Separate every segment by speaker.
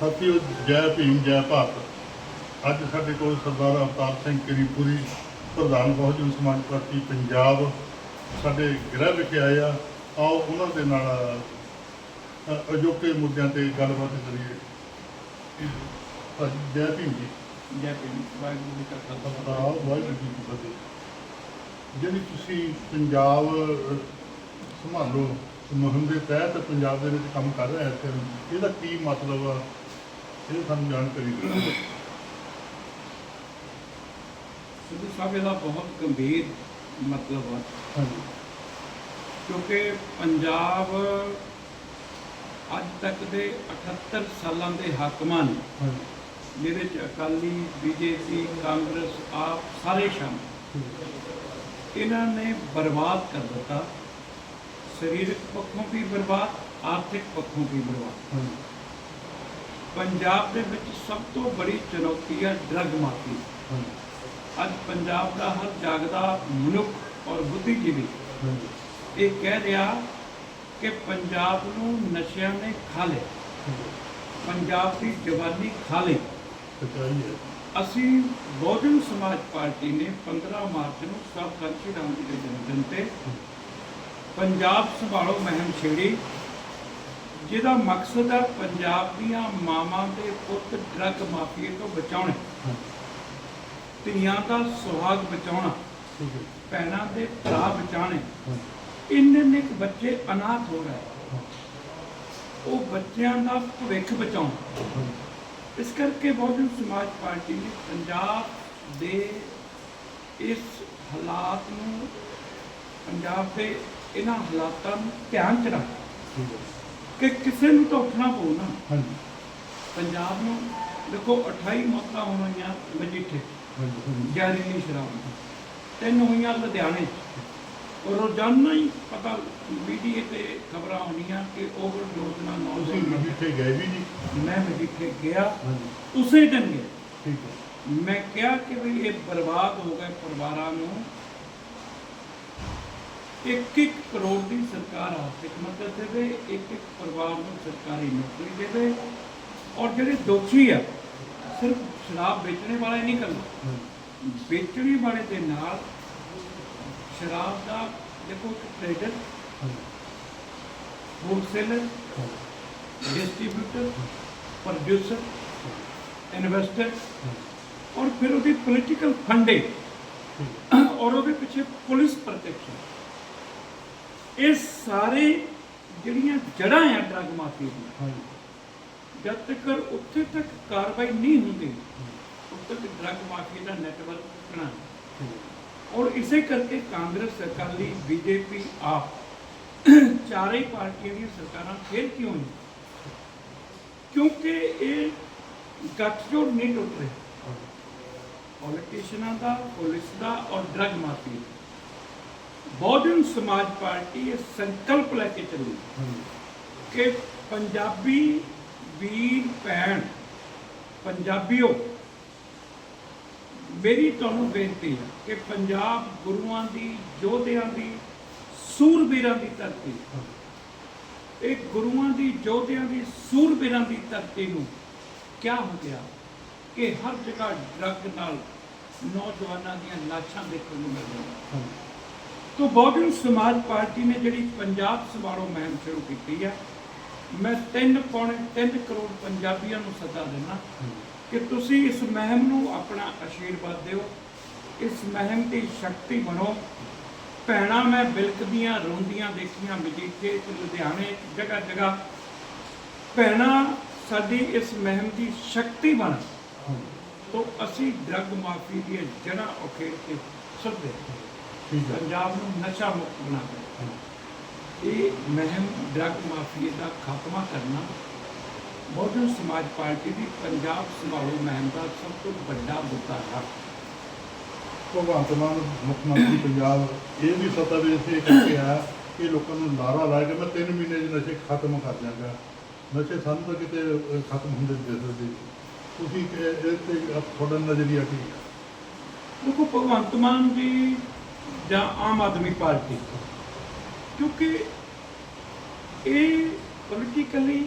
Speaker 1: ਸਾਥੀਓ ਜੈ ਭੀਮ ਜੈ ਭਾਰਤ। ਅੱਜ ਸਾਡੇ ਕੋਲ ਸਰਦਾਰ ਅਵਤਾਰ ਸਿੰਘ ਕਰੀਪੁਰੀ ਪ੍ਰਧਾਨ ਬਹੁਜਨ ਸਮਾਜ ਪਾਰਟੀ ਪੰਜਾਬ ਸਾਡੇ ਗ੍ਰਹਿ ਵਿਖੇ ਆਏ ਆ। ਆਓ ਉਹਨਾਂ ਦੇ ਨਾਲ ਅਜੋਕੇ ਮੁੱਦਿਆਂ ਤੇ ਗੱਲਬਾਤ ਕਰੀਏ। ਜੈ ਭੀਮ ਜੀ।
Speaker 2: ਜੈ ਭੀਮ ਵਾਹਿਗੁਰੂ ਜੀ ਕਾ ਖਾਲਸਾ।
Speaker 1: ਸਤਿਕਾਰ ਵਾਹਿਗੁਰੂ ਜੀ ਕੀ ਫਤਿਹ। ਜਿਹੜੀ ਤੁਸੀਂ ਪੰਜਾਬ ਸੰਭਾਲੋ ਮੁਹਿੰਮ ਦੇ ਤਹਿਤ ਪੰਜਾਬ ਦੇ ਵਿੱਚ ਕੰਮ ਕਰ ਰਹੇ ਹੋ ਇਹਦਾ ਕੀ ਮਤਲਬ ਇਹ ਸਾਨੂੰ ਜਾਣਕਾਰੀ ਦਿਓ।
Speaker 2: ਸਿੱਧੂ ਸਾਹਿਬ ਇਹਦਾ ਬਹੁਤ ਗੰਭੀਰ ਮਤਲਬ ਹੈ
Speaker 1: ਹਾਂਜੀ।
Speaker 2: ਕਿਉਂਕਿ ਪੰਜਾਬ ਅੱਜ ਤੱਕ ਦੇ 78 ਸਾਲਾਂ ਦੇ ਹਾਕਮਾਂ ਨੇ
Speaker 1: ਹਾਂਜੀ।
Speaker 2: ਜਿਹਦੇ ਚ ਅਕਾਲੀ ਬੀਜੇਪੀ ਕਾਂਗਰਸ ਆਪ ਸਾਰੇ ਸ਼ਾਮਲ ਇਹਨਾਂ ਨੇ ਬਰਬਾਦ ਕਰ ਦਿੱਤਾ। ਸਰੀਰਕ ਪੱਖੋਂ ਵੀ ਬਰਬਾਦ ਆਰਥਿਕ ਪੱਖੋਂ ਵੀ ਬਰਬਾਦ। ਪੰਜਾਬ ਦੇ ਵਿੱਚ ਸਭ ਤੋਂ ਬੜੀ ਚੁਣੌਤੀ ਹੈ ਡਰੱਗ ਮਾਫੀ। ਅੱਜ ਪੰਜਾਬ ਦਾ ਹਰ ਜਾਗਦਾ ਮਨੁੱਖ ਔਰ ਬੁੱਧੀਜੀਵੀ। ਇਹ ਕਹਿ ਰਿਹਾ ਕਿ ਪੰਜਾਬ ਨੂੰ ਨਸ਼ਿਆਂ ਨੇ ਖਾ ਲਿਆ। ਪੰਜਾਬ ਦੀ ਜਵਾਨੀ ਖਾ ਲਈ। ਅਸੀਂ ਬਹੁਜਨ ਸਮਾਜ ਪਾਰਟੀ ਨੇ 15 ਮਾਰਚ ਨੂੰ ਸਭ ਕਾਂਸ਼ੀ ਰਾਮ ਜੀ ਦੇ ਜਨਮ ਦਿਨ ਤੇ ਪੰਜਾਬ ਸੰਭਾਲੋ ਮਹਿਮ ਛੇੜੀ। ਜਿਹਦਾ ਮਕਸਦ ਹੈ ਪੰਜਾਬ ਦੀਆਂ ਮਾਵਾਂ ਦੇ ਪੁੱਤ ਡਰੱਗ ਮਾਫੀਏ ਤੋਂ ਬਚਾਉਣੇ। ਧੀਆਂ ਦਾ ਸੁਹਾਗ ਬਚਾਉਣਾ। ਭੈਣਾਂ ਦੇ ਭਰਾ ਬਚਾਉਣੇ। ਇੰਨੇ ਨੇ ਬੱਚੇ ਅਨਾਥ ਹੋ ਰਹੇ। ਉਹ ਬੱਚਿਆਂ ਦਾ ਭਵਿੱਖ ਬਚਾਉਣਾ। ਇਸ ਕਰਕੇ ਬਹੁਜਨ ਸਮਾਜ ਪਾਰਟੀ ਨੇ ਪੰਜਾਬ ਦੇ ਇਸ ਹਾਲਾਤ ਨੂੰ ਪੰਜਾਬ ਦੇ ਇਹਨਾਂ ਹਾਲਾਤਾਂ ਨੂੰ ਧਿਆਨ ਚ ਰੱਖ।
Speaker 1: ਠੀਕ ਹੈ।
Speaker 2: ਕਿ ਕਿਸੇ ਨੂੰ ਤਾਂ ਉੱਠਣਾ ਪਊ ਨਾ।
Speaker 1: ਹਾਂਜੀ।
Speaker 2: ਪੰਜਾਬ ਨੂੰ ਦੇਖੋ 28 ਮੌਤਾਂ ਹੋਈਆਂ ਮਜੀਠੇ ਜ਼ਹਿਰੀਲੀ ਸ਼ਰਾਬ ਦੀ। ਤਿੰਨ ਹੋਈਆਂ ਲੁਧਿਆਣੇ। ਔਰ ਰੋਜ਼ਾਨਾ ਹੀ ਪਤਾ ਮੀਡੀਆ ਤੇ ਖਬਰਾਂ ਆਉਂਦੀਆਂ ਕਿ ਓਵਰਡੋਜ਼ ਨਾਲ
Speaker 1: ਤੁਸੀਂ
Speaker 2: ਨੌਜਵਾਨ
Speaker 1: ਜਿੱਥੇ ਗਏ ਵੀ ਜੀ?
Speaker 2: ਮੈਂ ਮਜੀਠੇ ਗਿਆ।
Speaker 1: ਹਾਂਜੀ।
Speaker 2: ਉਸੇ ਦਿਨ ਗਿਆ।
Speaker 1: ਠੀਕ ਹੈ।
Speaker 2: ਮੈਂ ਕਿਹਾ ਕਿ ਵੀ ਇਹ ਬਰਬਾਦ ਹੋ ਗਏ ਪਰਿਵਾਰਾਂ ਨੂੰ। ਇੱਕ ਇੱਕ ਕਰੋੜ ਦੀ ਸਰਕਾਰ ਆਰਥਿਕ ਮਦਦ ਦੇਵੇ ਇੱਕ ਇੱਕ ਪਰਿਵਾਰ ਨੂੰ ਸਰਕਾਰੀ ਨੌਕਰੀ ਦੇਵੇ। ਔਰ ਜਿਹੜੇ ਦੋਸ਼ੀ ਆ, ਸਿਰਫ ਸ਼ਰਾਬ ਵੇਚਣੇ ਵਾਲਾ ਹੀ ਨਹੀਂ ਕਰਨਾ
Speaker 1: ਹਾਂਜੀ
Speaker 2: ਵੇਚਣੇ ਵਾਲੇ ਦੇ ਨਾਲ ਸ਼ਰਾਬ ਦਾ ਦੇਖੋ ਇੱਕ ਟ੍ਰੇਡਰ ਹੋਲਸੇਲਰ
Speaker 1: ਹਾਂਜੀ
Speaker 2: ਡਿਸਟ੍ਰੀਬਿਊਟਰ ਪ੍ਰੋਡਿਊਸਰ ਇਨਵੈਸਟਰ ਔਰ ਫਿਰ ਉਹਦੀ ਪੋਲੀਟੀਕਲ ਫੰਡਿੰਗ ਔਰ ਉਹਦੇ ਪਿੱਛੇ ਪੁਲਿਸ ਪ੍ਰੋਟੈਕਸ਼ਨ ਇਹ ਸਾਰੇ ਜਿਹੜੀਆਂ ਜੜਾਂ ਆ ਡਰੱਗ ਮਾਫੀ ਦੀਆਂ ਜਦ ਤੱਕ ਉੱਥੇ ਤੱਕ ਕਾਰਵਾਈ ਨਹੀਂ ਹੁੰਦੀ ਉਦ ਤੱਕ ਡਰੱਗ ਮਾਫੀ ਦਾ ਨੈਟਵਰਕ ਟੁੱਟਣਾ ਔਰ ਇਸੇ ਕਰਕੇ ਕਾਂਗਰਸ ਅਕਾਲੀ ਬੀਜੇਪੀ ਆਪ ਚਾਰੇ ਪਾਰਟੀਆਂ ਦੀਆਂ ਸਰਕਾਰਾਂ ਫੇਰ ਕਿਉਂ ਨਹੀਂ? ਕਿਉਂਕਿ ਇਹ ਗੱਠਜੋੜ ਨਹੀਂ ਟੁੱਟ ਰਿਹਾ। ਪੋਲੀਟੀਸ਼ੀਅਨਾਂ ਦਾ ਪੁਲਿਸ ਦਾ ਔਰ ਡਰੱਗ ਮਾਫੀ ਦਾ। ਬਹੁਜਨ ਸਮਾਜ ਪਾਰਟੀ ਇਹ ਸੰਕਲਪ ਲੈ ਕੇ ਚੱਲੀ ਕਿ ਪੰਜਾਬੀ ਵੀਰ ਭੈਣ, ਪੰਜਾਬੀਓ, ਮੇਰੀ ਤੁਹਾਨੂੰ ਬੇਨਤੀ ਹੈ ਕਿ ਪੰਜਾਬ ਗੁਰੂਆਂ ਦੀ, ਯੋਧਿਆਂ ਦੀ, ਸੂਰਬੀਰਾਂ ਦੀ ਧਰਤੀ, ਇਹ ਗੁਰੂਆਂ ਦੀ, ਯੋਧਿਆਂ ਦੀ, ਸੂਰਬੀਰਾਂ ਦੀ ਧਰਤੀ ਨੂੰ ਕਿਆ ਹੋ ਗਿਆ ਕਿ ਹਰ ਜਗ੍ਹਾ ਡਰੱਗ ਨਾਲ ਨੌਜਵਾਨਾਂ ਦੀਆਂ ਲਾਸ਼ਾਂ ਦੇਖਣ ਨੂੰ ਮਿਲ ਰਹੀਆਂ? ਤੋ ਬਹੁਜਨ ਸਮਾਜ ਪਾਰਟੀ ਨੇ ਜਿਹੜੀ ਪੰਜਾਬ ਸੰਭਾਲੋ ਮੁਹਿੰਮ ਸ਼ੁਰੂ ਕੀਤੀ ਹੈ ਮੈਂ 3 ਪੌਣੇ 3 ਕਰੋੜ ਪੰਜਾਬੀਆਂ ਨੂੰ ਸੱਦਾ ਦਿੰਦਾ ਕਿ ਤੁਸੀਂ ਇਸ ਮੁਹਿੰਮ ਨੂੰ ਆਪਣਾ ਆਸ਼ੀਰਵਾਦ ਦਿਓ ਇਸ ਮੁਹਿੰਮ ਦੀ ਸ਼ਕਤੀ ਬਣੋ। ਭੈਣਾਂ ਮੈਂ ਬਿਲਕਦੀਆਂ ਰੋਂਦੀਆਂ ਦੇਖੀਆਂ ਮਜੀਠੇ ਲੁਧਿਆਣੇ ਜਗ੍ਹਾ ਜਗ੍ਹਾ ਭੈਣਾਂ ਸਾਡੀ ਇਸ ਮੁਹਿੰਮ ਦੀ ਸ਼ਕਤੀ ਬਣ। ਤੋ ਅਸੀਂ ਡਰੱਗ ਮਾਫੀ ਦੀਆਂ ਜੜ੍ਹਾਂ ਉਖੇੜ ਕੇ ਸੁੱਟਦੇ
Speaker 1: ਠੀਕ ਹੈ।
Speaker 2: ਪੰਜਾਬ ਨੂੰ ਨਸ਼ਾ ਮੁਕਤ ਬਣਾ ਦੇ
Speaker 1: ਹਾਂਜੀ
Speaker 2: ਇਹ ਮਹਿਮ ਡਰੱਗ ਮਾਫੀਏ ਦਾ ਖਾਤਮਾ ਕਰਨਾ ਬਹੁਜਨ ਸਮਾਜ ਪਾਰਟੀ ਦੀ ਪੰਜਾਬ ਸੰਭਾਲੋ ਮੁਹਿੰਮ ਦਾ ਸਭ ਤੋਂ ਵੱਡਾ ਮੁੱਦਾ ਹੈ।
Speaker 1: ਭਗਵੰਤ ਮਾਨ ਮੁੱਖ ਮੰਤਰੀ ਪੰਜਾਬ ਇਹ ਵੀ ਸੱਤਾ ਦੇ ਇੱਥੇ ਕਰਕੇ ਆਇਆ ਕਿ ਲੋਕਾਂ ਨੂੰ ਨਾਰਾ ਲਾ ਕੇ ਮੈਂ 3 ਮਹੀਨੇ 'ਚ ਨਸ਼ੇ ਖਤਮ ਕਰ ਦਿਆਂਗਾ। ਨਸ਼ੇ ਸਾਨੂੰ ਤਾਂ ਕਿਤੇ ਖਤਮ ਹੁੰਦੇ ਦਿਸਦੇ ਤੁਸੀਂ ਇਹ ਤੇ ਤੁਹਾਡਾ ਨਜ਼ਰੀਆ ਕੀ ਹੈ?
Speaker 2: ਦੇਖੋ ਭਗਵੰਤ ਮਾਨ ਜੀ ਜਾਂ ਆਮ ਆਦਮੀ ਪਾਰਟੀ ਕਿਉਂਕਿ ਇਹ ਪੋਲੀਟੀਕਲੀ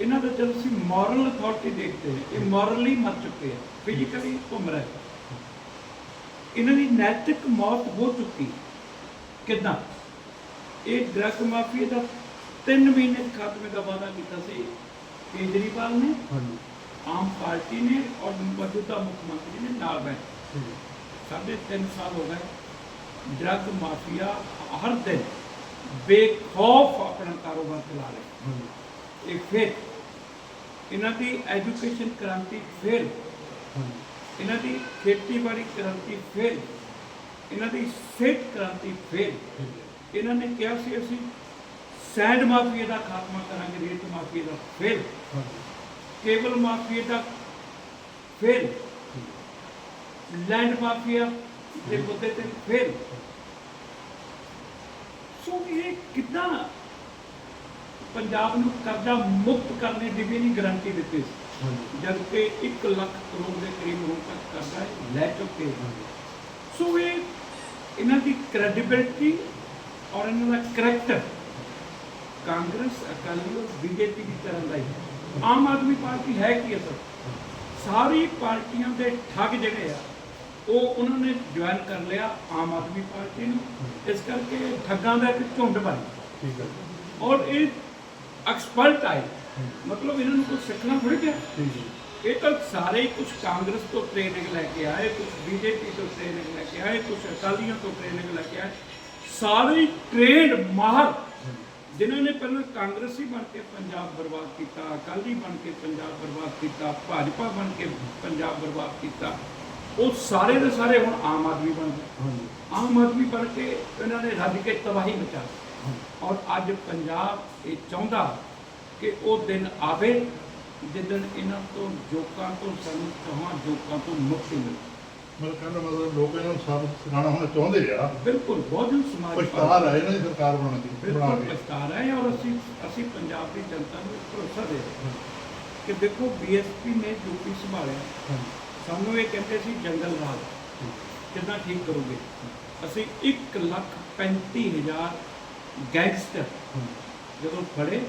Speaker 2: ਇਹਨਾਂ ਦਾ ਜਦ ਅਸੀਂ ਮੋਰਲ ਅਥਾਰਟੀ ਦੇਖਦੇ ਹਾਂ ਇਹ ਮੋਰਲੀ ਮਰ ਚੁੱਕੇ ਆ ਫਿਜ਼ੀਕਲੀ ਘੁੰਮ ਰਹੇ ਇਹਨਾਂ ਦੀ ਨੈਤਿਕ ਮੌਤ ਹੋ ਚੁੱਕੀ ਕਿਦਾਂ? ਇਹ ਡਰਗ ਮਾਫੀਆ ਦਾ 3 ਮਹੀਨੇ ਖਾਤਮੇ ਦਾ ਵਾਅਦਾ ਕੀਤਾ ਸੀ। ਕੇਜਰੀਵਾਲ ਨੇ ਆਮ ਪਾਰਟੀ ਨੇ ਔਰ ਮੌਜੂਦਾ ਮੁੱਖ ਮੰਤਰੀ ਨੇ ਨਾਲ ਬੈਠ। ਸਾਢੇ ਤਿੰਨ ਸਾਲ ਹੋ ਗਏ ਡਰਗ ਮਾਫੀਆ ਹਰ ਦਿਨ ਬੇਖੌਫ ਆਪਣਾ ਕਾਰੋਬਾਰ ਚਲਾ ਰਿਹਾ ਇਹ ਫਿਰ ਇਹਨਾਂ ਦੀ ਐਜੂਕੇਸ਼ਨ ਕ੍ਰਾਂਤੀ ਫਿਰ ਇਹਨਾਂ ਦੀ ਖੇਤੀਬਾੜੀ ਕ੍ਰਾਂਤੀ ਫਿਰ ਇਹਨਾਂ ਦੀ ਸਿਹਤ ਕ੍ਰਾਂਤੀ ਫਿਰ ਇਹਨਾਂ ਨੇ ਕਿਹਾ ਸੀ ਅਸੀਂ ਸੈਂਡ ਮਾਫੀਆ ਦਾ ਖਾਤਮਾ ਕਰਾਂਗੇ ਰੇਤ ਮਾਫੀਆ ਦਾ ਫਿਰ ਕੇਬਲ ਮਾਫੀਆ ਦਾ ਫਿਰ ਲੈਂਡ ਮਾਫੀਆ ਦੇ ਮੁੱਦੇ ਤੇ ਫਿਰ ਸੋ ਇਹ ਕਿੱਦਾਂ ਪੰਜਾਬ ਨੂੰ ਕਰਜ਼ਾ ਮੁਕਤ ਕਰਨੇ ਦੀ ਵੀ ਨਹੀਂ ਗਾਰੰਟੀ ਦਿੱਤੀ ਸੀ। ਜਦ ਕਿ 1 ਲੱਖ ਕਰੋੜ ਦੇ ਕਰੀਬ ਹੁਣ ਤੱਕ ਕਰਜ਼ਾ ਲੈ ਚੁੱਕੇ ਹਨ। ਸੋ ਇਹ ਇਹਨਾਂ ਦੀ ਕ੍ਰੈਡੀਬਿਲਟੀ ਔਰ ਇਹਨਾਂ ਦਾ ਕਰੈਕਟਰ ਕਾਂਗਰਸ ਅਕਾਲੀ ਔਰ ਬੀਜੇਪੀ ਦੀ ਤਰ੍ਹਾਂ ਦਾ ਹੀ ਹੈ। ਆਮ ਆਦਮੀ ਪਾਰਟੀ ਹੈ ਕੀ ਅਸਲ ਸਾਰੀ ਪਾਰਟੀਆਂ ਦੇ ਠੱਗ ਜਿਹੜੇ ਆ ਉਹ ਉਹਨਾਂ ਨੇ ਜੁਆਇਨ ਕਰ ਲਿਆ ਆਮ ਆਦਮੀ ਪਾਰਟੀ ਨੂੰ। ਇਸ ਕਰਕੇ ਠੱਗਾਂ ਦਾ ਇੱਕ ਝੁੰਡ ਬਣ ਗਿਆ।
Speaker 1: ਠੀਕ ਹੈ।
Speaker 2: ਔਰ ਇਹ ਐਕਸਪਰਟ ਆਏ। ਮਤਲਬ ਇਹਨਾਂ ਨੂੰ ਕੁਝ ਸਿੱਖਣਾ ਥੋੜੀ ਪਿਆ। ਇਹ ਤਾਂ ਸਾਰੇ ਹੀ ਕੁਝ ਕਾਂਗਰਸ ਤੋਂ ਟ੍ਰੇਨਿੰਗ ਲੈ ਕੇ ਆਏ ਕੁਝ ਬੀਜੇਪੀ ਤੋਂ ਟ੍ਰੇਨਿੰਗ ਲੈ ਕੇ ਆਏ ਕੁਝ ਅਕਾਲੀਆਂ ਤੋਂ ਟ੍ਰੇਨਿੰਗ ਲੈ ਕੇ ਆਏ। ਸਾਰੇ ਟ੍ਰੇਨਡ ਮਾਹਰ ਜਿਨ੍ਹਾਂ ਨੇ ਪਹਿਲਾਂ ਕਾਂਗਰਸੀ ਬਣ ਕੇ ਪੰਜਾਬ ਬਰਬਾਦ ਕੀਤਾ ਅਕਾਲੀ ਬਣ ਕੇ ਪੰਜਾਬ ਬਰਬਾਦ ਕੀਤਾ ਭਾਜਪਾ ਬਣ ਕੇ ਪੰਜਾਬ ਬਰਬਾਦ ਕੀਤਾ। ਉਹ ਸਾਰੇ ਦੇ ਸਾਰੇ ਹੁਣ ਆਮ ਆਦਮੀ ਬਣ ਗਏ।
Speaker 1: ਹਾਂਜੀ।
Speaker 2: ਆਮ ਆਦਮੀ ਬਣ ਕੇ ਇਹਨਾਂ ਨੇ ਰੱਜ ਕੇ ਤਬਾਹੀ ਮਚਾ ਦਿੱਤੀ। ਔਰ ਅੱਜ ਪੰਜਾਬ ਇਹ ਚਾਹੁੰਦਾ ਕਿ ਉਹ ਦਿਨ ਆਵੇ ਜਿੱਦਣ ਇਹਨਾਂ ਤੋਂ ਜੋਕਾਂ ਤੋਂ ਸਾਨੂੰ ਕਹਾਂ ਜੋਕਾਂ ਤੋਂ ਮੁਕਤੀ ਮਿਲੇ।
Speaker 1: ਮਤਲਬ ਕਹਿੰਦਾ ਮਤਲਬ ਲੋਕ ਇਹਨਾਂ ਨੂੰ ਸਾਬਤ ਸਿਖਾਉਣਾ ਹੁਣ ਚਾਹੁੰਦੇ ਆ।
Speaker 2: ਬਿਲਕੁਲ ਬਹੁਜਨ ਸਮਾਜ
Speaker 1: ਪਛਤਾਰ ਹੈ ਇਹਨਾਂ ਦੀ ਸਰਕਾਰ ਬਣਾਉਣ ਦੀ ਬਣਾ ਕੇ।
Speaker 2: ਪਛਤਾਰ ਹੈ ਔਰ ਅਸੀਂ ਅਸੀਂ ਪੰਜਾਬ ਦੀ ਜਨਤਾ ਨੂੰ ਭਰੋਸਾ ਦੇ ਰਹੇ ਹਾਂ ਕਿ ਦੇਖੋ ਬੀਐਸਪੀ ਨੇ ਯੂਪੀ ਸੰਭਾਲਿਆ।
Speaker 1: ਹਾਂਜੀ।
Speaker 2: ਸਾਨੂੰ ਇਹ ਕਹਿੰਦੇ ਸੀ ਜੰਗਲ ਰਾਜ ਕਿੰਨਾ ਠੀਕ ਕਰੋਗੇ? ਅਸੀਂ 1 ਲੱਖ 35 ਹਜ਼ਾਰ ਗੈਂਗਸਟਰ ਜਦੋਂ ਫੜੇ,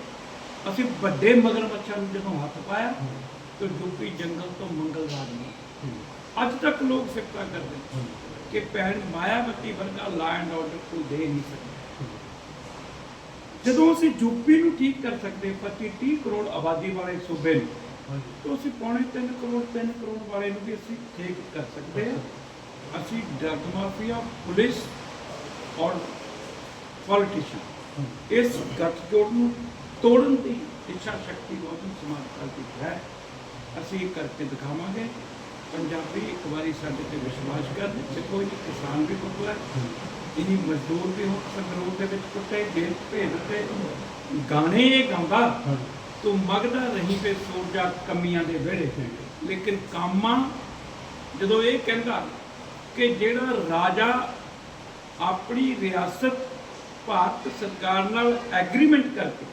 Speaker 2: ਅਸੀਂ ਵੱਡੇ ਮਗਰਮੱਛਾਂ ਨੂੰ ਜਦੋਂ ਹੱਥ ਪਾਇਆ, ਤੇ ਯੂਪੀ ਜੰਗਲ ਤੋਂ ਮੰਗਲ ਰਾਜ ਨੂੰ। ਅੱਜ ਤੱਕ ਲੋਕ ਸਿਫਤਾਂ ਕਰਦੇ ਕਿ ਭੈਣ ਮਾਇਆਵਤੀ ਵਰਗਾ ਲਾ ਐਂਡ ਆਰਡਰ ਕੋਈ ਦੇ ਨਹੀਂ ਸਕਦਾ। ਜਦੋਂ ਅਸੀਂ ਯੂਪੀ ਨੂੰ ਠੀਕ ਕਰ ਸਕਦੇ 25 30 ਕਰੋੜ ਆਬਾਦੀ ਵਾਲੇ ਸੂਬੇ ਨੂੰ ਤਾਂ ਅਸੀਂ ਪੌਣੇ 3 ਕਰੋੜ 3 ਕਰੋੜ ਵਾਲੇ ਨੂੰ ਵੀ ਅਸੀਂ ਠੀਕ ਕਰ ਸਕਦੇ ਹਾਂ। ਅਸੀਂ ਡਰਗ ਮਾਫੀਆ ਪੁਲਿਸ ਔਰ ਪੋਲੀਟੀਸ਼ੀਅਨ। ਇਸ ਗੱਠਜੋੜ ਨੂੰ ਤੋੜਨ ਦੀ ਇੱਛਾ ਸ਼ਕਤੀ ਬਹੁਜਨ ਸਮਾਜ 'ਚ ਹੈ। ਅਸੀਂ ਇਹ ਕਰਕੇ ਦਿਖਾਵਾਂਗੇ। ਪੰਜਾਬੀ ਇੱਕ ਵਾਰੀ ਸਾਡੇ ਤੇ ਵਿਸ਼ਵਾਸ ਕਰਨ ਤੇ ਕੋਈ ਨਹੀਂ ਕਿਸਾਨ ਵੀ ਕੁੱਟਲਾ ਇਨੀ ਮਜ਼ਦੂਰ ਵੀ ਹੋ ਸੰਗਰੂਰ ਦੇ ਵਿੱਚ ਕੁੱਟੇ ਜੇਲ੍ਹ ਭੇਜ ਤੇ ਗਾਣੇ ਇਹ ਗਾਉਂਦਾ। ਤੂੰ ਮਗਦਾ ਰਹੀ ਵੇ ਸੂਰਜਾ ਕਮੀਆਂ ਦੇ ਵਿਹੜੇ ਲੇਕਿਨ ਕਾਮਾ ਜਦੋਂ ਇਹ ਕਹਿੰਦਾ ਕਿ ਜਿਹੜਾ ਰਾਜਾ ਆਪਣੀ ਰਿਆਸਤ ਭਾਰਤ ਸਰਕਾਰ ਨਾਲ ਐਗਰੀਮੈਂਟ ਕਰਕੇ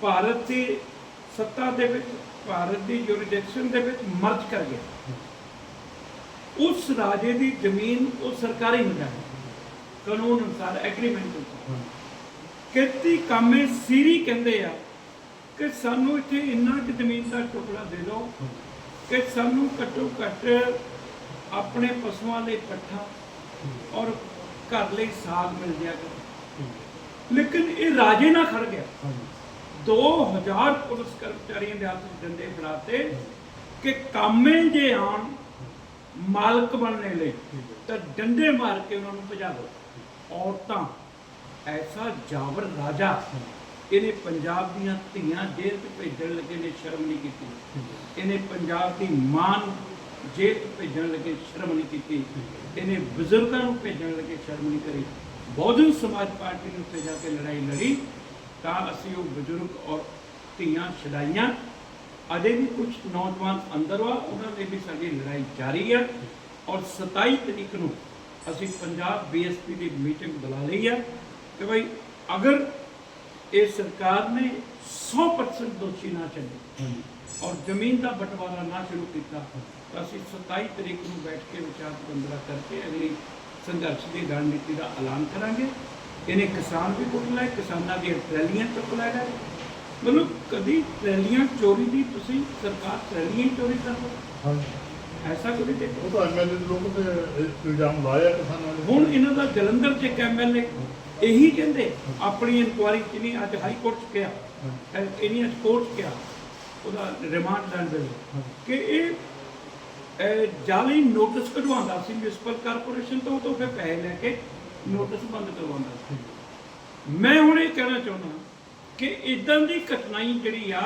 Speaker 2: ਭਾਰਤ ਦੀ ਸੱਤਾ ਦੇ ਵਿੱਚ, ਭਾਰਤ ਦੀ ਜੁਰਿਡਿਕਸ਼ਨ ਦੇ ਵਿੱਚ ਮਰਜ ਕਰ ਗਿਆ। ਉਸ ਰਾਜੇ ਦੀ ਜ਼ਮੀਨ ਉਹ ਸਰਕਾਰੀ ਹੋ। ਜਾਏ ਕਾਨੂੰਨ ਅਨੁਸਾਰ ਐਗਰੀਮੈਂਟ ਅਨੁਸਾਰ ਖੇਤੀ ਕਾਮੇ ਸੀਰੀ ਕਹਿੰਦੇ ਆ ਕਿ ਸਾਨੂੰ ਇੱਥੇ ਇੰਨਾ ਕਿ ਜ਼ਮੀਨ ਦਾ ਟੁਕੜਾ ਦੇ ਦਿਓ ਕਿ ਸਾਨੂੰ ਘੱਟੋ ਘੱਟ ਆਪਣੇ ਪਸ਼ੂਆਂ ਲਈ ਪੱਠਾ ਔਰ ਘਰ ਲਈ ਸਾਗ ਮਿਲ ਜਾਇਆ ਕਰੇ। ਲੇਕਿਨ ਇਹ ਰਾਜੇ ਨਾਲ ਖੜ ਗਿਆ। 2000 ਪੁਲਿਸ ਕਰਮਚਾਰੀਆਂ ਦੇ ਹੱਥ ਵਿੱਚ ਡੰਡੇ ਫੜਾਤੇ ਕਿ ਕਾਮੇ ਜੇ ਆਣ ਮਾਲਕ ਬਣਨੇ ਲਈ ਤਾਂ ਡੰਡੇ ਮਾਰ ਕੇ ਉਹਨਾਂ ਨੂੰ ਭਜਾ ਦਿਓ। ਔਰਤਾਂ ਐਸਾ ਜਾਬਰ ਰਾਜਾ ਇਹਨੇ ਪੰਜਾਬ ਦੀਆਂ ਧੀਆਂ ਜੇਲ੍ਹ 'ਚ ਭੇਜਣ ਲੱਗੇ ਨੇ, ਸ਼ਰਮ ਨਹੀਂ ਕੀਤੀ। ਇਹਨੇ ਪੰਜਾਬ ਦੀ ਮਾਂ ਨੂੰ ਜੇਲ੍ਹ 'ਚ ਭੇਜਣ ਲੱਗੇ, ਸ਼ਰਮ ਨਹੀਂ ਕੀਤੀ। ਇਹਨੇ ਬਜ਼ੁਰਗਾਂ ਨੂੰ ਭੇਜਣ ਲੱਗੇ, ਸ਼ਰਮ ਨਹੀਂ ਕਰੀ। ਬਹੁਜਨ ਸਮਾਜ ਪਾਰਟੀ ਨੇ ਉੱਤੇ ਜਾ ਕੇ ਲੜਾਈ ਲੜੀ। ਤਾਂ ਅਸੀਂ ਉਹ ਬਜ਼ੁਰਗ ਔਰ ਧੀਆਂ ਛਡਾਈਆਂ। ਅਜੇ ਵੀ ਕੁਝ ਨੌਜਵਾਨ ਅੰਦਰ ਵਾ ਉਹਨਾਂ ਲਈ ਵੀ ਸਾਡੀ ਲੜਾਈ ਜਾਰੀ ਹੈ ਔਰ 27 ਤਰੀਕ ਨੂੰ ਅਸੀਂ ਪੰਜਾਬ ਬੀਐਸਪੀ ਦੀ ਮੀਟਿੰਗ ਬੁਲਾ ਲਈ ਹੈ ਕਿ ਭਾਈ ਅਗਰ ਇਹ ਸਰਕਾਰ ਨੇ 100% ਦੋਸ਼ੀ ਨਾ ਚੱਲੇ ਔਰ ਜ਼ਮੀਨ ਦਾ ਬਟਵਾਰਾ ਨਾ ਸ਼ੁਰੂ ਕੀਤਾ ਤਾਂ ਅਸੀਂ 27 ਤਰੀਕ ਨੂੰ ਬੈਠ ਕੇ ਵਿਚਾਰ ਵਟਾਂਦਰਾ ਕਰਕੇ ਅਗਲੀ ਸੰਘਰਸ਼ ਦੀ ਰਣਨੀਤੀ ਦਾ ਐਲਾਨ ਕਰਾਂਗੇ। ਇਹਨੇ ਕਿਸਾਨ ਵੀ ਕੁੱਟ ਲਏ ਕਿਸਾਨਾਂ ਦੀਆਂ ਟਰੈਲੀਆਂ ਚੁੱਕ ਲੈ ਗਏ ਮਤਲਬ ਕਦੀ ਰੈਲੀਆਂ ਚੋਰੀ ਦੀ ਤੁਸੀਂ ਸਰਕਾਰ ਰੈਲੀਆਂ ਚੋਰੀ ਕਰ
Speaker 1: ਹਾਂਜੀ।
Speaker 2: ਐਸਾ ਕਦੇ ਦੇਖੋ
Speaker 1: ਉਹ ਤਾਂ ਐਮਐਲਏ ਦੇ ਲੋਕ ਤੇ ਇਲਜ਼ਾਮ ਲਾਇਆ ਕਿਸਾਨਾਂ ਨੇ
Speaker 2: ਹੁਣ ਇਹਨਾਂ ਦਾ ਜਲੰਧਰ ਚ ਇੱਕ ਐਮਐਲਏ ਇਹੀ ਕਹਿੰਦੇ ਆਪਣੀ ਇਨਕੁਆਰੀ ਚ ਨਹੀਂ ਅੱਜ ਹਾਈ ਕੋਰਟ ਚ ਗਿਆ ਇਹਨੀ ਅੱਜ ਕੋਰਟ ਚ ਉਹਦਾ ਰਿਮਾਂਡ ਲੈਣ ਦੇ ਲਈ ਕਿ ਇਹ ਇਹ ਜਾਲੀ ਨੋਟਿਸ ਕਢਵਾਉਂਦਾ ਸੀ ਮਿਊਨਿਸਪਲ ਕਾਰਪੋਰੇਸ਼ਨ ਤੋਂ ਤੋਂ ਫਿਰ ਪੈਸੇ ਲੈ ਕੇ ਨੋਟਿਸ ਬੰਦ ਕਰਵਾਉਂਦਾ ਸੀ। ਮੈਂ ਹੁਣ ਇਹ ਕਹਿਣਾ ਚਾਹੁੰਦਾ ਕਿ ਇਦਾਂ ਦੀ ਘਟਨਾਈ ਜਿਹੜੀ ਆ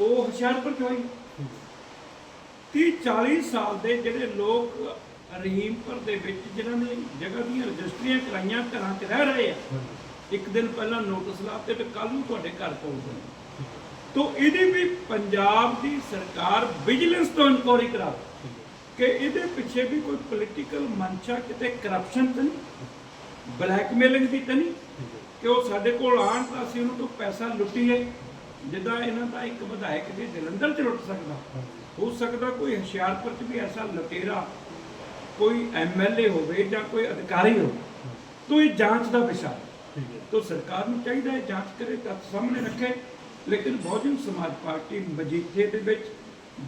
Speaker 2: ਉਹ ਹੁਸ਼ਿਆਰਪੁਰ ਚ ਹੋਈ। 30 40 ਸਾਲ ਦੇ ਜਿਹੜੇ ਲੋਕ ਰਹੀਮਪੁਰ ਦੇ ਵਿੱਚ ਜਿਨ੍ਹਾਂ ਨੇ ਜਗ੍ਹਾ ਦੀਆਂ ਰਜਿਸਟਰੀਆਂ ਕਰਾਈਆਂ ਘਰਾਂ 'ਚ ਰਹਿ ਰਹੇ ਆ। ਇੱਕ ਦਿਨ ਪਹਿਲਾਂ ਨੋਟਿਸ ਲਾਤੇ ਤੇ ਕੱਲ ਨੂੰ ਤੁਹਾਡੇ ਘਰ ਪਹੁੰਚਦੇ ਤੋ ਇਹਦੀ ਵੀ ਪੰਜਾਬ ਦੀ ਸਰਕਾਰ ਵਿਜੀਲੈਂਸ ਤੋਂ ਇਨਕੁਆਇਰੀ ਕਰਾਵੇ ਕਿ ਇਹਦੇ ਪਿੱਛੇ ਵੀ ਕੋਈ ਪੋਲੀਟੀਕਲ ਮਨਸ਼ਾ ਕਿਤੇ ਕਰਪਸ਼ਨ ਤਾਂ ਨਹੀਂ? ਬਲੈਕਮੇਲਿੰਗ ਦੀ ਤਾਂ ਨਹੀਂ? ਕਿ ਉਹ ਸਾਡੇ ਕੋਲ ਆਣ ਤਾਂ ਅਸੀਂ ਉਹਨਾਂ ਤੋਂ ਪੈਸਾ ਲੁੱਟੀਏ। ਜਿੱਦਾਂ ਇਹਨਾਂ ਦਾ ਇੱਕ ਵਿਧਾਇਕ ਜੀ ਜਲੰਧਰ ਚ ਲੁੱਟ ਸਕਦਾ। ਹੋ ਸਕਦਾ ਕੋਈ ਹੁਸ਼ਿਆਰਪੁਰ ਚ ਵੀ ਐਸਾ ਲੁਟੇਰਾ ਕੋਈ ਐਮਐਲਏ ਹੋਵੇ ਜਾਂ ਕੋਈ ਅਧਿਕਾਰੀ ਹੋਵੇ ਤੋ ਇਹ ਜਾਂਚ ਦਾ ਵਿਸ਼ਾ ਹੈ। ਤੋ ਸਰਕਾਰ ਨੂੰ ਚਾਹੀਦਾ ਹੈ ਜਾਂਚ ਕਰੇ ਤੱਥ ਸਾਹਮਣੇ ਰੱਖੇ। ਲੇਕਿਨ ਬਹੁਜਨ ਸਮਾਜ ਪਾਰਟੀ ਮਜੀਠੇ ਦੇ ਵਿੱਚ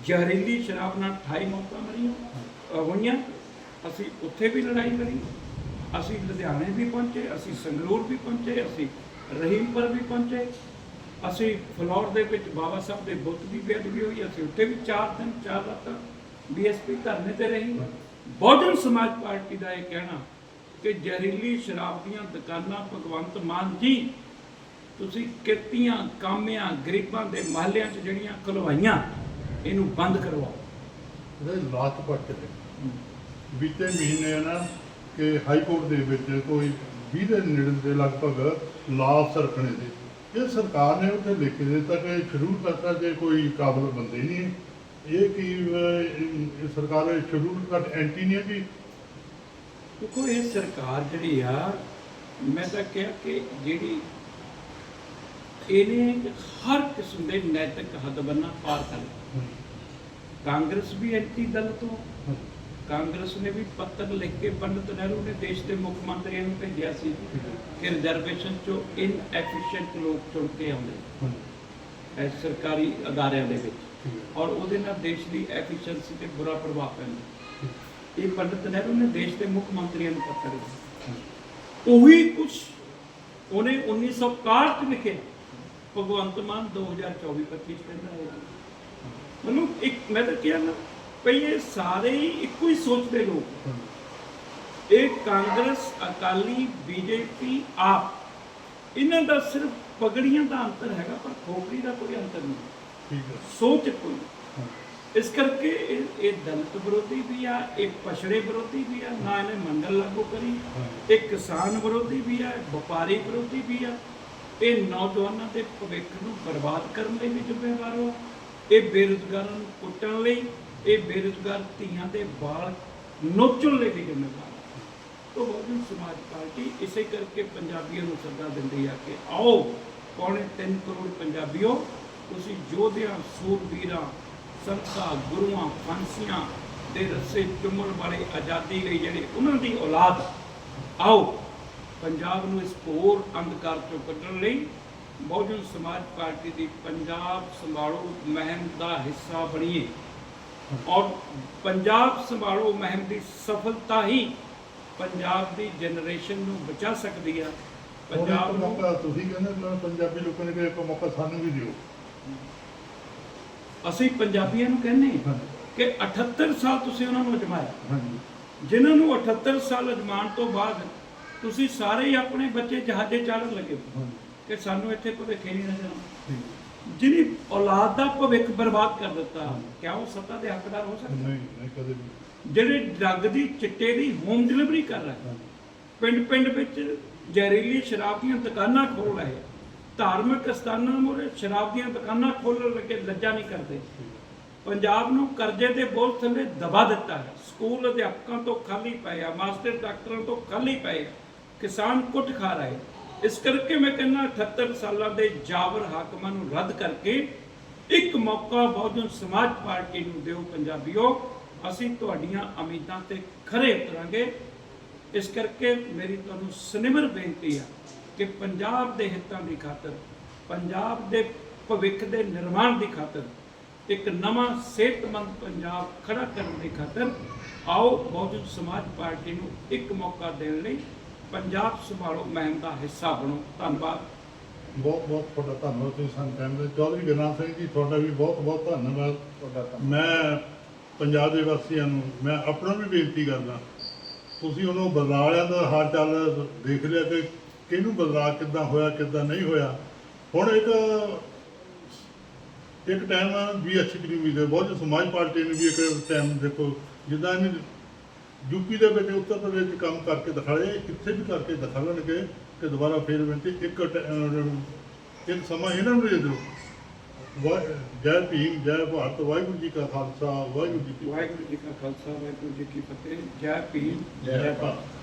Speaker 2: ਜ਼ਹਿਰੀਲੀ ਸ਼ਰਾਬ ਨਾਲ 28 ਮੌਤਾਂ ਮਰੀਆਂ ਹੋਈਆਂ। ਅਸੀਂ ਉੱਥੇ ਵੀ ਲੜਾਈ ਲੜੀ। ਅਸੀਂ ਲੁਧਿਆਣੇ ਵੀ ਪਹੁੰਚੇ ਅਸੀਂ ਸੰਗਰੂਰ ਵੀ ਪਹੁੰਚੇ ਅਸੀਂ ਰਹੀਮਪੁਰ ਵੀ ਪਹੁੰਚੇ। ਅਸੀਂ ਫਲੋਰ ਦੇ ਵਿੱਚ ਬਾਬਾ ਸਾਹਿਬ ਦੇ ਬੁੱਤ ਦੀ ਬੇਅਦਬੀ ਹੋਈ। ਅਸੀਂ ਉੱਥੇ ਵੀ 4 ਦਿਨ 4 ਰਾਤਾਂ ਬੀਐਸਪੀ ਧਰਨੇ ਤੇ ਰਹੀ ਬਹੁਜਨ ਸਮਾਜ ਪਾਰਟੀ ਦਾ ਇਹ ਕਹਿਣਾ ਕਿ ਜ਼ਹਿਰੀਲੀ ਸ਼ਰਾਬ ਦੀਆਂ ਦੁਕਾਨਾਂ ਭਗਵੰਤ ਮਾਨ ਜੀ ਤੁਸੀਂ ਕਿਰਤੀਆਂ ਕਾਮਿਆਂ ਗਰੀਬਾਂ ਦੇ ਮਹੱਲਿਆਂ 'ਚ ਜਿਹੜੀਆਂ ਖੁਲਵਾਈਆਂ ਇਹਨੂੰ ਬੰਦ ਕਰਵਾਓ।
Speaker 1: ਇਹ ਲਾਸਟ ਪੱਟ ਤੇ ਬੀਤੇ ਮਹੀਨੇ ਨਾ ਕਿ ਹਾਈ ਕੋਰਟ ਦੇ ਵਿੱਚ ਕੋਈ 20 ਦੇ ਨੇੜੇ ਦੇ ਲਗਭਗ ਲਾਸ ਰੱਖਣੇ ਸੀ ਇਹ ਸਰਕਾਰ ਨੇ ਉੱਥੇ ਲਿਖ ਦਿੱਤਾ ਕਿ ਸ਼ਡਿਊਲ ਕਰਤਾ ਜੇ ਕੋਈ ਕਾਬਲ ਬੰਦੇ ਨਹੀਂ। ਇਹ ਕੀ ਅਹ, ਸਰਕਾਰ ਸ਼ਡਿਊਲ ਕੱਟ ਐਂਟੀ ਨਹੀਂ ਹੈ ਕਿ
Speaker 2: ਦੇਖੋ ਇਹ ਸਰਕਾਰ ਜਿਹੜੀ ਆ ਮੈਂ ਤਾਂ ਕਿਹਾ ਕਿ ਜਿਹੜੀ ਇਹਨੇ ਹਰ ਕਿਸਮ ਦੇ ਨੈਤਿਕ ਹੱਦਬੰਨਾ ਪਾਰ ਕਰ ਲਿਆ। ਕਾਂਗਰਸ ਵੀ ਐਂਟੀ ਦਲ ਤੋਂ ਕਾਂਗਰਸ ਨੇ ਵੀ ਪੱਤਰ ਲਿਖ ਕੇ ਪੰਡਤ ਨਹਿਰੂ ਨੇ ਦੇਸ਼ ਦੇ ਮੁੱਖ ਮੰਤਰੀਆਂ ਨੂੰ ਭੇਜਿਆ ਸੀ। ਕਿ ਰਿਜ਼ਰਵੇਸ਼ਨ ਚੋਂ ਇਨਐਫੀਸ਼ੀਐਂਟ ਲੋਕ ਚੁਣ ਕੇ ਆਉਂਦੇ। ਐ ਸਰਕਾਰੀ ਅਦਾਰਿਆਂ ਦੇ ਵਿੱਚ। ਔਰ ਉਹਦੇ ਨਾਲ ਦੇਸ਼ ਦੀ ਐਫੀਸ਼ੀਐਂਸੀ ਤੇ ਬੁਰਾ ਪ੍ਰਭਾਵ ਪੈਂਦਾ। ਇਹ ਪੰਡਤ ਨਹਿਰੂ ਨੇ ਦੇਸ਼ ਦੇ ਮੁੱਖ ਮੰਤਰੀਆਂ ਨੂੰ ਪੱਤਰ ਲਿਖਿਆ ਉਹੀ ਕੁਝ ਉਹਨੇ 1961 ਚ ਲਿਖਿਆ। ਭਗਵੰਤ ਮਾਨ 2024-25 ਕਹਿੰਦਾ ਹੈ। ਮੈਨੂੰ ਇੱਕ ਮੈਂ ਤਾਂ ਕਿਹਾ ਨਾ, ਭਈ ਇਹ ਸਾਰੇ ਹੀ ਇੱਕੋ ਹੀ ਸੋਚਦੇ ਲੋਕ। ਇਹ ਕਾਂਗਰਸ, ਅਕਾਲੀ, ਬੀਜੇਪੀ, ਆਪ ਇਹਨਾਂ ਦਾ ਸਿਰਫ ਪਗੜੀਆਂ ਦਾ ਅੰਤਰ ਹੈਗਾ ਪਰ ਖੋਪੜੀ ਦਾ ਕੋਈ ਅੰਤਰ ਨਹੀਂ।
Speaker 1: ਠੀਕ ਹੈ।
Speaker 2: ਸੋਚ ਕੋਈ। ਇਸ ਕਰਕੇ ਇਹ ਇਹ ਦਲਿਤ ਵਿਰੋਧੀ ਵੀ ਆ ਇਹ ਪਛੜੇ ਵਿਰੋਧੀ ਵੀ ਆ ਨਾ ਇਹਨੇ ਮੰਡਲ ਲਾਗੂ ਕਰੀ। ਇਹ ਕਿਸਾਨ ਵਿਰੋਧੀ ਵੀ ਆ ਵਪਾਰੀ ਵਿਰੋਧੀ ਵੀ ਆ। ਇਹ ਨੌਜਵਾਨਾਂ ਦੇ ਭਵਿੱਖ ਨੂੰ ਬਰਬਾਦ ਕਰਨ ਲਈ ਵੀ ਜ਼ਿੰਮੇਵਾਰ ਹੋ। ਇਹ ਬੇਰੁਜ਼ਗਾਰਾਂ ਨੂੰ ਕੁੱਟਣ ਲਈ ਇਹ ਬੇਰੁਜ਼ਗਾਰ ਧੀਆਂ ਦੇ ਵਾਲ ਨੋਚਣ ਲਈ ਵੀ ਜ਼ਿੰਮੇਵਾਰ ਬਹੁਜਨ ਸਮਾਜ ਪਾਰਟੀ ਇਸੇ ਕਰਕੇ ਪੰਜਾਬੀਆਂ ਨੂੰ ਸੱਦਾ ਦਿੰਦੀ ਆ ਕਿ ਆਓ, ਪੌਣੇ 3 ਕਰੋੜ ਪੰਜਾਬੀਓ, ਤੁਸੀਂ ਯੋਧਿਆਂ, ਸੂਰਬੀਰਾਂ, ਸੰਤਾਂ, ਗੁਰੂਆਂ, ਫਾਂਸੀਆਂ ਦੇ ਰੱਸੇ ਚੁੰਮਣ ਵਾਲੇ ਆਜ਼ਾਦੀ ਲਈ ਜਿਹੜੇ ਉਹਨਾਂ ਦੀ ਔਲਾਦ ਆਓ, ਪੰਜਾਬ ਨੂੰ ਇਸ ਘੋਰ ਅੰਧਕਾਰ ਚੋਂ ਕੱਢਣ ਲਈ ਬਹੁਜਨ ਸਮਾਜ ਪਾਰਟੀ ਦੀ ਪੰਜਾਬ ਸੰਭਾਲੋ ਮਹਿਮ ਦਾ ਹਿੱਸਾ ਬਣੀਏ। ਔਰ ਪੰਜਾਬ ਸੰਭਾਲੋ ਮਹਿਮ ਦੀ ਸਫਲਤਾ ਹੀ ਪੰਜਾਬ ਦੀ ਜਨਰੇਸ਼ਨ ਨੂੰ ਬਚਾ ਸਕਦੀ ਆ।
Speaker 1: ਪੰਜਾਬ
Speaker 2: ਨੂੰ
Speaker 1: ਮੌਕਾ ਤੁਸੀਂ ਕਹਿੰਦੇ ਹੋ ਪੰਜਾਬੀ ਲੋਕਾਂ ਨੇ ਕਿ ਇੱਕ ਮੌਕਾ ਸਾਨੂੰ ਵੀ ਦਿਓ।
Speaker 2: ਅਸੀਂ ਪੰਜਾਬੀਆਂ ਨੂੰ ਕਹਿੰਦੇ ਕਿ 78 ਸਾਲ ਤੁਸੀਂ ਉਹਨਾਂ ਨੂੰ ਅਜਮਾਇਆ। ਜਿਨ੍ਹਾਂ ਨੂੰ 78 ਸਾਲ ਅਜਮਾਉਣ ਤੋਂ ਬਾਅਦ ਤੁਸੀਂ ਸਾਰੇ ਹੀ ਆਪਣੇ ਬੱਚੇ ਜਹਾਜ਼ੇ ਚਾੜਨ ਲੱਗੇ ਕਿ ਸਾਨੂੰ ਇੱਥੇ ਭਵਿੱਖ ਨਹੀਂ
Speaker 1: ਹੈ।
Speaker 2: ਜਿਹਦੀ ਔਲਾਦ ਦਾ ਭਵਿੱਖ ਬਰਬਾਦ ਕਰ ਦਿੱਤਾ ਕਿਆ ਉਹ ਸੱਤਾ ਦੇ ਹੱਕਦਾਰ ਹੋ ਸਕਦੇ?
Speaker 1: ਨਹੀਂ ਨਹੀਂ ਕਦੇ ਵੀ।
Speaker 2: ਜਿਹੜੇ ਡਰੱਗ ਦੀ ਚਿੱਟੇ ਦੀ ਹੋਮ ਡਿਲੀਵਰੀ ਕਰ ਰਹੇ ਪਿੰਡ ਪਿੰਡ ਵਿੱਚ ਜ਼ਹਿਰੀਲੀ ਸ਼ਰਾਬ ਦੀਆਂ ਦੁਕਾਨਾਂ ਖੋਲ ਰਹੇ ਧਾਰਮਿਕ ਸਥਾਨਾਂ ਮੂਹਰੇ ਸ਼ਰਾਬ ਦੀਆਂ ਦੁਕਾਨਾਂ ਖੋਲ੍ਹਣ ਲੱਗੇ ਲੱਜਾ ਨਹੀਂ ਕਰਦੇ। ਪੰਜਾਬ ਨੂੰ ਕਰਜ਼ੇ ਦੇ ਬੋਝ ਥੱਲੇ ਦਬਾ ਦਿੱਤਾ ਹੈ। ਸਕੂਲ ਅਧਿਆਪਕਾਂ ਤੋਂ ਖਾਲੀ ਪਏ ਆ, ਮਾਸਟਰ ਡਾਕਟਰਾਂ ਤੋਂ ਖਾਲੀ ਪਏ ਆ। ਕਿਸਾਨ ਕੁੱਟ ਖਾ ਰਹੇ ਇਸ ਕਰਕੇ ਮੈਂ ਕਹਿੰਦਾ 78 ਸਾਲਾਂ ਦੇ ਜਾਬਰ ਹਾਕਮਾਂ ਨੂੰ ਰੱਦ ਕਰਕੇ ਇੱਕ ਮੌਕਾ ਬਹੁਜਨ ਸਮਾਜ ਪਾਰਟੀ ਨੂੰ ਦਿਓ ਪੰਜਾਬੀਓ। ਅਸੀਂ ਤੁਹਾਡੀਆਂ ਉਮੀਦਾਂ ਤੇ ਖਰੇ ਉਤਰਾਂਗੇ। ਇਸ ਕਰਕੇ ਮੇਰੀ ਤੁਹਾਨੂੰ ਸਨਿਮਰ ਬੇਨਤੀ ਆ ਕਿ ਪੰਜਾਬ ਦੇ ਹਿੱਤਾਂ ਦੀ ਖਾਤਰ ਪੰਜਾਬ ਦੇ ਭਵਿੱਖ ਦੇ ਨਿਰਮਾਣ ਦੀ ਖਾਤਰ ਇੱਕ ਨਵਾਂ ਸਿਹਤਮੰਦ ਪੰਜਾਬ ਖੜਾ ਕਰਨ ਦੀ ਖਾਤਰ ਆਓ ਬਹੁਜਨ ਸਮਾਜ ਪਾਰਟੀ ਨੂੰ ਇੱਕ ਮੌਕਾ ਦੇਣ ਲਈ ਪੰਜਾਬ ਸੰਭਾਲੋ ਮੁਹਿੰਮ ਦਾ ਹਿੱਸਾ ਬਣੋ। ਧੰਨਵਾਦ।
Speaker 1: ਬਹੁਤ ਬਹੁਤ ਤੁਹਾਡਾ ਧੰਨਵਾਦ ਤੁਸੀਂ ਸਾਨੂੰ ਕਹਿੰਦੇ ਚੌਧਰੀ ਗੁਰਨਾਮ ਸਿੰਘ ਜੀ ਤੁਹਾਡਾ ਵੀ ਬਹੁਤ ਬਹੁਤ ਧੰਨਵਾਦ।
Speaker 3: ਤੁਹਾਡਾ
Speaker 1: ਮੈਂ ਪੰਜਾਬ ਦੇ ਵਾਸੀਆਂ ਨੂੰ ਮੈਂ ਆਪਣਾ ਵੀ ਬੇਨਤੀ ਕਰਦਾ, ਤੁਸੀਂ ਉਹਨੂੰ ਬਦਲਾਅ ਦਾ ਹਾਲ ਚਾਲ ਦੇਖ ਲਿਆ ਕਿ ਕਿਹਨੂੰ ਬਦਲਾਅ ਕਿੱਦਾਂ ਹੋਇਆ, ਕਿੱਦਾਂ ਨਹੀਂ ਹੋਇਆ। ਹੁਣ ਇੱਕ ਇੱਕ ਟਾਈਮ ਵੀ ਅੱਛੀ ਕਰੀ ਵੀ ਦੇ ਬਹੁਤ ਸਮਾਜ ਪਾਰਟੀ ਨੇ ਵੀ ਇੱਕ ਟਾਈਮ ਦੇਖੋ, ਜਿੱਦਾਂ ਇਹਨੇ ਯੂਪੀ ਦੇ ਵਿੱਚ, ਉੱਤਰ ਪ੍ਰਦੇਸ਼ 'ਚ ਕੰਮ ਕਰਕੇ ਦਿਖਾਏ ਕਿੱਥੇ ਵੀ ਕਰਕੇ ਦਿਖਾ ਲੈਣਗੇ ਕਿ ਦੁਬਾਰਾ ਫੇਰ ਬੇਨਤੀ ਇੱਕ ਟ- ਅਹ ਇੱਕ ਸਮਾਂ ਇਹਨਾਂ ਨੂੰ ਦੇ ਦਿਓ। ਜੈ ਭੀਮ ਜੈ ਭਾਰਤ ਵਾਹਿਗੁਰੂ ਜੀ ਕਾ ਖਾਲਸਾ ਵਾਹਿਗੁਰੂ ਜੀ ਕੀ ਫਤਿਹ
Speaker 2: ਵਾਹਿਗੁਰੂ ਜੀ ਕਾ ਖਾਲਸਾ ਵਾਹਿਗੁਰੂ ਜੀ ਕੀ ਫਤਿਹ ਜੈ ਭੀਮ
Speaker 1: ਜੈ ਭਾਰਤ।